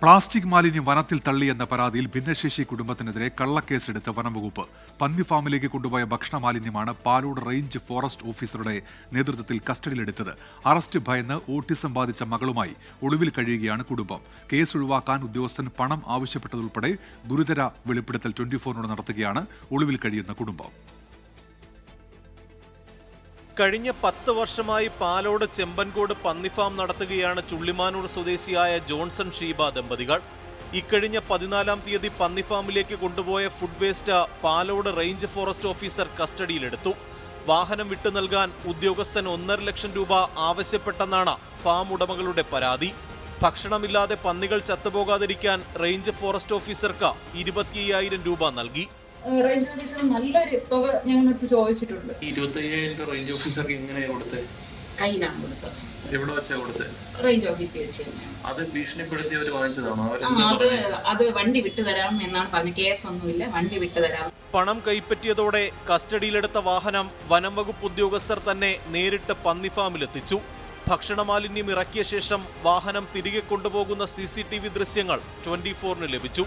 Plastic മാലിന്യം വനത്തിൽ തള്ളിയെന്ന പരാതിയിൽ ഭിന്നശേഷി കുടുംബത്തിനെതിരെ കള്ളക്കേസെടുത്ത വനംവകുപ്പ്. പന്നി ഫാമിലേക്ക് കൊണ്ടുപോയ ഭക്ഷണ മാലിന്യമാണ് പാലോട് റേഞ്ച് ഫോറസ്റ്റ് ഓഫീസറുടെ നേതൃത്വത്തിൽ കസ്റ്റഡിയിലെടുത്തത്. അറസ്റ്റ് ഭയന്ന് ഓട്ടിസം ബാധിച്ച മകളുമായി ഒളിവിൽ കഴിയുകയാണ് കുടുംബം. കേസ് ഒഴിവാക്കാൻ ഉദ്യോഗസ്ഥൻ പണം ആവശ്യപ്പെട്ടതുൾപ്പെടെ ഗുരുതര വെളിപ്പെടുത്തൽ ട്വന്റി ഫോറിനോട് നടത്തുകയാണ് ഒളിവിൽ കഴിയുന്ന കുടുംബം. കഴിഞ്ഞ പത്ത് വർഷമായി പാലോട് ചെമ്പൻകോട് പന്നിഫാം നടത്തുകയാണ് ചുള്ളിമാനൂർ സ്വദേശിയായ ജോൺസൺ ഷീബ ദമ്പതികൾ. ഇക്കഴിഞ്ഞ പതിനാലാം തീയതി പന്നിഫാമിലേക്ക് കൊണ്ടുപോയ food waste Palode range forest officer കസ്റ്റഡിയിലെടുത്തു. വാഹനം വിട്ടു നൽകാൻ ഉദ്യോഗസ്ഥൻ ഒന്നര ലക്ഷം രൂപ ആവശ്യപ്പെട്ടെന്നാണ് ഫാം ഉടമകളുടെ പരാതി. ഭക്ഷണമില്ലാതെ പന്നികൾ ചത്തുപോകാതിരിക്കാൻ റേഞ്ച് ഫോറസ്റ്റ് ഓഫീസർക്ക് ഇരുപത്തിയ്യായിരം രൂപ നൽകി. റേഞ്ച് ഓഫീസർ നല്ലൊരു തുക ഞങ്ങളടുത്ത് ചോദിച്ചിട്ടുണ്ട്. ഇരുപത്തി അയ്യായിരം രൂപ റേഞ്ച് ഓഫീസർക്ക് എങ്ങനെയാ കൊടുത്തത് കയ്യിലാണ് കൊടുത്തത്. എവിടെ വെച്ചാ കൊടുത്തത് റേഞ്ച് ഓഫീസിൽ വെച്ച് അത് ഭീഷണിപ്പെടുത്തി അവർ വാങ്ങിച്ചതാണോ? അത് അത് വണ്ടി വിട്ടു തരാം എന്നാണ് പറഞ്ഞത്. കേസൊന്നുമില്ല വണ്ടി വിട്ടു തരാം. പണം കൈപ്പറ്റിയതോടെ കസ്റ്റഡിയിലെടുത്ത വാഹനം വനം വകുപ്പ് ഉദ്യോഗസ്ഥർ തന്നെ നേരിട്ട് പന്നിഫാമിലെത്തിച്ചു. ഭക്ഷണമാലിന്യം ഇറക്കിയ ശേഷം വാഹനം തിരികെ കൊണ്ടുപോകുന്ന സി സി ടി വി ദൃശ്യങ്ങൾ ട്വന്റി ഫോറിന് ലഭിച്ചു.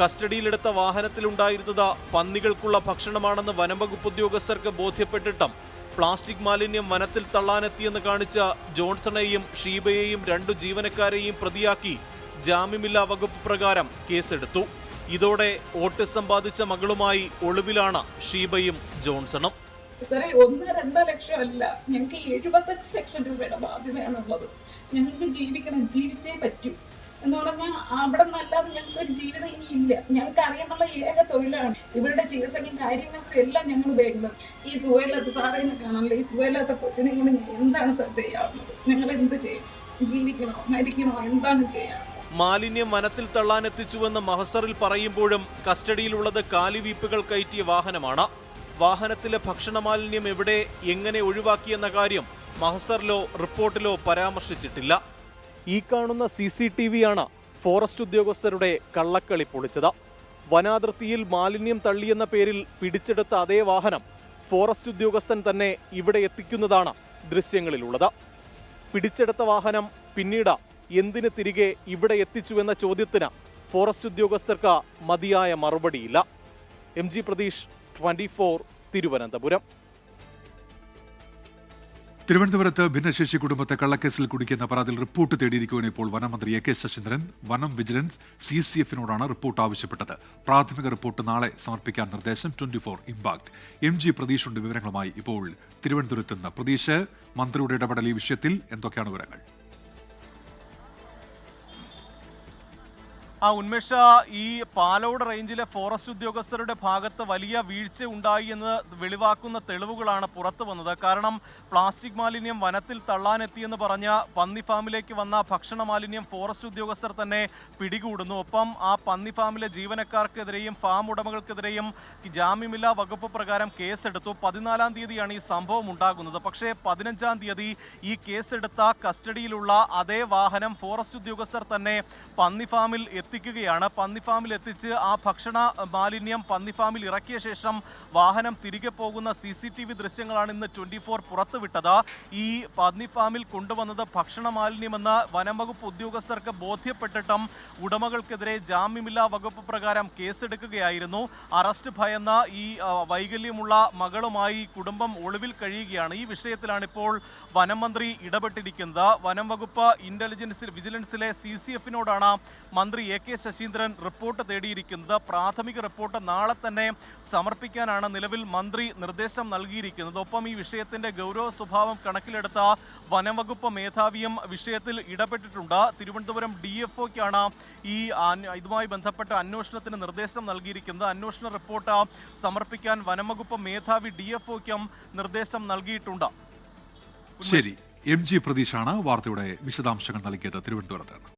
കസ്റ്റഡിയിലെടുത്ത വാഹനത്തിലുണ്ടായിരുന്നത് പന്നികൾക്കുള്ള ഭക്ഷണമാണെന്ന് വനംവകുപ്പ് ഉദ്യോഗസ്ഥർക്ക് ബോധ്യപ്പെട്ടിട്ടും പ്ലാസ്റ്റിക് മാലിന്യം വനത്തിൽ തള്ളാനെത്തിയെന്ന് കാണിച്ച ജോൺസണെയും ഷീബയെയും രണ്ടു ജീവനക്കാരെയും പ്രതിയാക്കി ജാമ്യമില്ലാ വകുപ്പ് പ്രകാരം കേസെടുത്തു. ഇതോടെ ഓട്ടിസം ബാധിച്ച മകളുമായി ഒളിവിലാണ് ഷീബയും ജോൺസണും. സാറേ ഒന്ന് രണ്ടോ ലക്ഷം അല്ല ഞങ്ങൾക്ക് എഴുപത്തഞ്ച് ലക്ഷം രൂപയുടെ ബാധ്യതയാണുള്ളത്. ഞങ്ങൾക്ക് ജീവിക്കണം ജീവിച്ചേ പറ്റൂ. എന്ന് പറഞ്ഞാൽ അവിടെ നിന്നല്ലാതെ ഞങ്ങൾക്ക് ഒരു ജീവിതം ഇനി ഇല്ല ഞങ്ങൾക്ക് അറിയാനുള്ള ഏക തൊഴിലാണ്. ഇവരുടെ ചികിത്സയ്ക്കും കാര്യങ്ങൾക്കും എല്ലാം ഞങ്ങൾ ഉപയോഗിക്കുന്നത്. ഈ സുഖമില്ലാത്ത സാറിനെ കാണാനുള്ള ഈ സുഖമില്ലാത്ത കൊച്ചിനെ കൊണ്ട് എന്താണ് സാർ ചെയ്യാവുന്നത് ഞങ്ങൾ എന്ത് ചെയ്യും? ജീവിക്കണോ? മരിക്കണോ? എന്താണ് ചെയ്യാം മാലിന്യം വനത്തിൽ തള്ളാനെത്തിച്ചുവെന്ന് മഹസറിൽ പറയുമ്പോഴും കസ്റ്റഡിയിലുള്ളത് കാലിവീപ്പുകൾ കയറ്റിയ വാഹനമാണ്. വാഹനത്തിലെ ഭക്ഷണ മാലിന്യം എവിടെ എങ്ങനെ ഒഴിവാക്കിയെന്ന കാര്യം മഹസറിലോ റിപ്പോർട്ടിലോ പരാമർശിച്ചിട്ടില്ല. ഈ കാണുന്ന സി സി ടി വിയാണ് ഫോറസ്റ്റ് ഉദ്യോഗസ്ഥരുടെ കള്ളക്കളി പൊളിച്ചത്. വനാതിർത്തിയിൽ മാലിന്യം തള്ളിയെന്ന പേരിൽ പിടിച്ചെടുത്ത അതേ വാഹനം ഫോറസ്റ്റ് ഉദ്യോഗസ്ഥൻ തന്നെ ഇവിടെ എത്തിക്കുന്നതാണ് ദൃശ്യങ്ങളിലുള്ളത്. പിടിച്ചെടുത്ത വാഹനം പിന്നീട് എന്തിന് തിരികെ ഇവിടെ എത്തിച്ചു എന്ന ചോദ്യത്തിന് ഫോറസ്റ്റ് ഉദ്യോഗസ്ഥർക്ക് മതിയായ മറുപടിയില്ല. M G Pratheesh twenty four Thiruvananthapuram. തിരുവനന്തപുരത്ത് ഭിന്നശേഷി കുടുംബത്തെ കള്ളക്കേസിൽ കുടിക്കുന്ന പരാതിയിൽ റിപ്പോർട്ട് തേടിയിരിക്കുവാൻ ഇപ്പോൾ വനമന്ത്രി എ കെ ശശീന്ദ്രൻ. വനം വിജിലൻസ് സി സി എഫിനോടാണ് റിപ്പോർട്ട് ആവശ്യപ്പെട്ടത്. പ്രാഥമിക റിപ്പോർട്ട് നാളെ സമർപ്പിക്കാൻ നിർദ്ദേശം twenty four impact. M G പ്രതീഷുണ്ട് വിവരങ്ങളുമായി ഇപ്പോൾ തിരുവനന്തപുരത്ത് നിന്ന്. പ്രതീഷ് മന്ത്രിയുടെ ഇടപെടൽ ഈ വിഷയത്തിൽ എന്തൊക്കെയാണ് വിവരങ്ങൾ? ആ ഉന്മേഷ ഈ പാലോട് റേഞ്ചിലെ ഫോറസ്റ്റ് ഉദ്യോഗസ്ഥരുടെ ഭാഗത്ത് വലിയ വീഴ്ച ഉണ്ടായി എന്ന് വെളിവാക്കുന്ന തെളിവുകളാണ് പുറത്തു വന്നത്. കാരണം പ്ലാസ്റ്റിക് മാലിന്യം വനത്തിൽ തള്ളാനെത്തിയെന്ന് പറഞ്ഞ പന്നി ഫാമിലേക്ക് വന്ന ഭക്ഷണ മാലിന്യം ഫോറസ്റ്റ് ഉദ്യോഗസ്ഥർ തന്നെ പിടികൂടുന്നു. ഒപ്പം ആ പന്നി ഫാമിലെ ജീവനക്കാർക്കെതിരെയും ഫാം ഉടമകൾക്കെതിരെയും ജാമ്യമില്ലാ വകുപ്പ് പ്രകാരം കേസെടുത്തു. പതിനാലാം തീയതിയാണ് ഈ സംഭവം ഉണ്ടാകുന്നത്. പക്ഷേ പതിനഞ്ചാം തീയതി ഈ കേസെടുത്ത കസ്റ്റഡിയിലുള്ള അതേ വാഹനം ഫോറസ്റ്റ് ഉദ്യോഗസ്ഥർ തന്നെ പന്നി ഫാമിൽ എത്തിക്കുകയാണ്. പന്നിഫാമിൽ എത്തിച്ച് ആ ഭക്ഷണ മാലിന്യം പന്നിഫാമിൽ ഇറക്കിയ ശേഷം വാഹനം തിരികെ പോകുന്ന സി സി ടി വി ദൃശ്യങ്ങളാണ് ഇന്ന് ട്വന്റി ഫോർ പുറത്തുവിട്ടത്. ഈ പന്നിഫാമിൽ കൊണ്ടുവന്നത് ഭക്ഷണ മാലിന്യമെന്ന് വനംവകുപ്പ് ഉദ്യോഗസ്ഥർക്ക് ബോധ്യപ്പെട്ടിട്ടും ഉടമകൾക്കെതിരെ ജാമ്യമില്ലാ വകുപ്പ് പ്രകാരം കേസെടുക്കുകയായിരുന്നു. അറസ്റ്റ് ഭയന്ന ഈ വൈകല്യമുള്ള മകളുമായി കുടുംബം ഒളിവിൽ കഴിയുകയാണ്. ഈ വിഷയത്തിലാണ് ഇപ്പോൾ വനം മന്ത്രി ഇടപെട്ടിരിക്കുന്നത്. വനം വകുപ്പ് ഇന്റലിജൻസ് വിജിലൻസിലെ സി സി എഫിനോടാണ് മന്ത്രി എ കെ ശശീന്ദ്രൻ റിപ്പോർട്ട് തേടിയിരിക്കുന്നത്. പ്രാഥമിക റിപ്പോർട്ട് നാളെ തന്നെ സമർപ്പിക്കാനാണ് നിലവിൽ മന്ത്രി നിർദ്ദേശം നൽകിയിരിക്കുന്നത്. ഒപ്പം ഈ വിഷയത്തിന്റെ ഗൗരവ സ്വഭാവം കണക്കിലെടുത്ത വനംവകുപ്പ് മേധാവിയും വിഷയത്തിൽ ഇടപെട്ടിട്ടുണ്ട്. തിരുവനന്തപുരം ഡി എഫ് ഒക്കാണ് ഈ ഇതുമായി ബന്ധപ്പെട്ട അന്വേഷണത്തിന് നിർദ്ദേശം നൽകിയിരിക്കുന്നത്. അന്വേഷണ റിപ്പോർട്ട് സമർപ്പിക്കാൻ വനംവകുപ്പ് മേധാവി ഡി എഫ് ഒക്കും നിർദ്ദേശം നൽകിയിട്ടുണ്ട്. ശരി. എം ജി പ്രതീഷാണ് വാർത്തയുടെ വിശദാംശങ്ങൾ നൽകിയത്. തിരുവനന്തപുരത്ത് നിന്ന്.